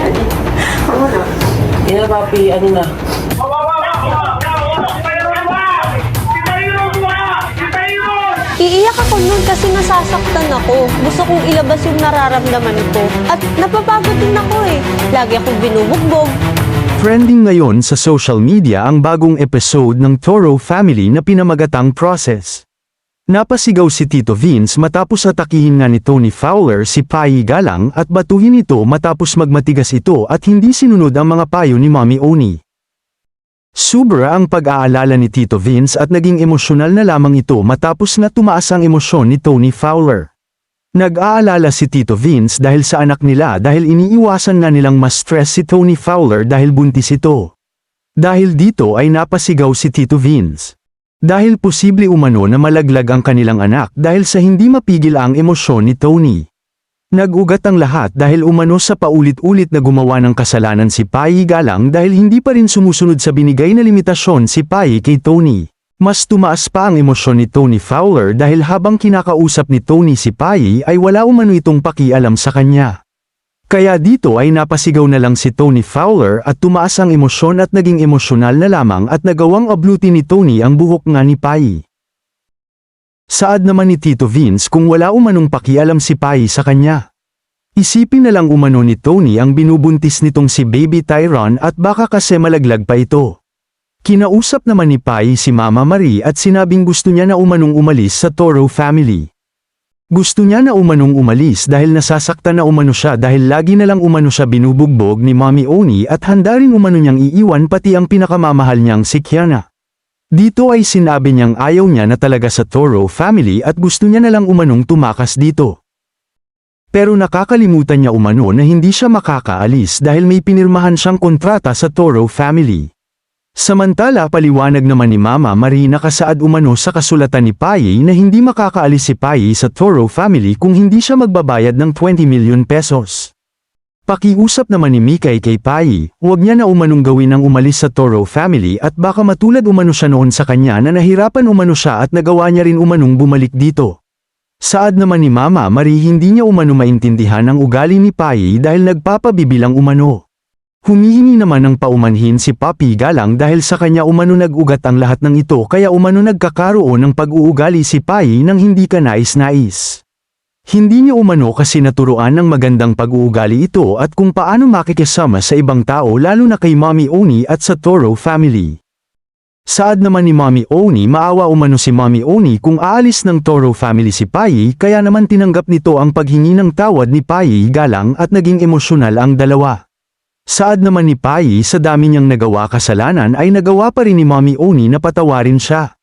eh. Oo na. Ina papi, ano na? Iiyak ako nun kasi nasasaktan ako. Gusto kong ilabas yung nararamdaman ko. At napapagod din ako eh. Lagi akong binubugbog. Trending ngayon sa social media ang bagong episode ng Toro Family na pinamagatang Process. Napasigaw si Tito Vince matapos atakihin nga ni Tony Fowler si Pai Galang at batuhin ito matapos magmatigas ito at hindi sinunod ang mga payo ni Mommy Oni. Sobra ang pag-aalala ni Tito Vince at naging emosyonal na lamang ito matapos na tumaas ang emosyon ni Tony Fowler. Nag-aalala si Tito Vince dahil sa anak nila dahil iniiwasan na nilang ma-stress si Tony Fowler dahil buntis ito. Dahil dito ay napasigaw si Tito Vince. Dahil posible umano na malaglag ang kanilang anak dahil sa hindi mapigil ang emosyon ni Tony. Nag-ugat ang lahat dahil umano sa paulit-ulit na gumawa ng kasalanan si Pai Galang dahil hindi pa rin sumusunod sa binigay na limitasyon si Pai kay Tony. Mas tumaas pa ang emosyon ni Tony Fowler dahil habang kinakausap ni Tony si Pai ay wala umano itong pakialam sa kanya. Kaya dito ay napasigaw na lang si Tony Fowler at tumaas ang emosyon at naging emosyonal na lamang at nagawang ablutin ni Tony ang buhok nga ni Pai. Saad naman ni Tito Vince kung wala umanong pakialam si Pai sa kanya. Isipin na lang umano ni Tony ang binubuntis nitong si Baby Tyron at baka kasi malaglag pa ito. Kinausap naman ni Pai si Mama Marie at sinabing gusto niya na umanong umalis sa Toro family. Gusto niya na umanong umalis dahil nasasaktan na umano siya dahil lagi na lang umano siya binubugbog ni Mommy Oni at handa rin umano niyang iiwan pati ang pinakamamahal niyang si Kiana. Dito ay sinabi niyang ayaw niya na talaga sa Toro family at gusto niya na lang umanong tumakas dito. Pero nakakalimutan niya umano na hindi siya makakaalis dahil may pinirmahan siyang kontrata sa Toro family. Samantala paliwanag naman ni Mama Marie nakasaad umano sa kasulatan ni Pai na hindi makakaalis si Pai sa Toro family kung hindi siya magbabayad ng 20 million pesos. Pakiusap naman ni Mikay kay Pai, huwag niya na umanong gawin ang umalis sa Toro family at baka matulad umano siya noon sa kanya na nahirapan umano siya at nagawa niya rin umanong bumalik dito. Saad naman ni Mama Marie hindi niya umano maintindihan ang ugali ni Pai dahil nagpapabibilang umano. Humihingi naman ng paumanhin si Papi Galang dahil sa kanya umano nag-ugat ang lahat ng ito kaya umano nagkakaroon ng pag-uugali si Pai nang hindi ka nais-nais. Hindi niya umano kasi naturuan ng magandang pag-uugali ito at kung paano makikisama sa ibang tao lalo na kay Mommy Oni at sa Toro family. Saad naman ni Mommy Oni maawa umano si Mommy Oni kung aalis ng Toro family si Pai kaya naman tinanggap nito ang paghingi ng tawad ni Pai Galang at naging emosyonal ang dalawa. Saad naman ni Pai sa dami niyang nagawa kasalanan ay nagawa pa rin ni Mommy Oni na patawarin siya.